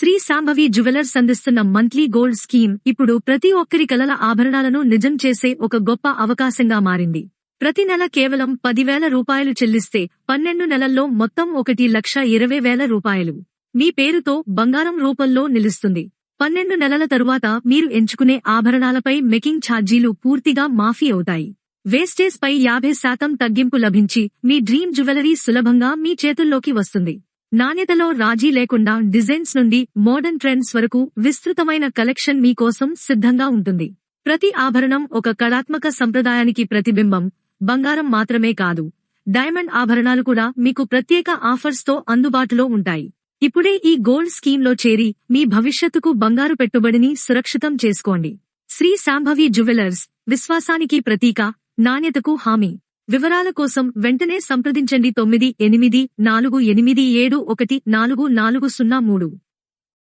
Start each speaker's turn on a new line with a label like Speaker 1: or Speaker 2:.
Speaker 1: Shri Sambhavi jewellers అందిస్తున్న monthly gold scheme ఇప్పుడు ప్రతి ఒక్కరి కలల ఆభరణాలను నిజం చేసే ఒక గొప్ప అవకాశంగా మారింది. ప్రతి నెల కేవలం పదివేల రూపాయలు చెల్లిస్తే పన్నెండు నెలల్లో మొత్తం ఒకటి లక్ష ఇరవై వేల రూపాయలు. మీ పేరుతో బంగారం రూపంలో నిలుస్తుంది. పన్నెండు నెలల తరువాత మీరు ఎంచుకునే ఆభరణాలపై మెకింగ్ ఛార్జీలు పూర్తిగా మాఫీ అవుతాయి. వేస్టేజ్ పై యాభై శాతం తగ్గింపు లభించి మీ డ్రీమ్ జ్యువెలరీ సులభంగా మీ చేతుల్లోకి వస్తుంది. నాణ్యతలో రాజీ లేకుండా డిజైన్స్ నుండి మోడర్న్ ట్రెండ్స్ వరకు విస్తృతమైన కలెక్షన్ మీకోసం సిద్ధంగా ఉంటుంది. ప్రతి ఆభరణం ఒక కళాత్మక సంప్రదాయానికి ప్రతిబింబం బంగారం మాత్రమే కాదు. డైమండ్ ఆభరణాలు కూడా మీకు ప్రత్యేక ఆఫర్స్తో అందుబాటులో ఉంటాయి. ఇప్పుడే ఈ గోల్డ్ స్కీమ్లో చేరి మీ భవిష్యత్తుకు బంగారు పెట్టుబడిని సురక్షితం చేసుకోండి. శ్రీ శాంభవి జ్యువెలర్స్ విశ్వాసానికి ప్రతీక నాణ్యతకు హామీ. వివరాల కోసం వెంటనే సంప్రదించండి తొమ్మిది ఎనిమిది నాలుగు ఎనిమిది ఏడు ఒకటి నాలుగు నాలుగు సున్నా మూడు.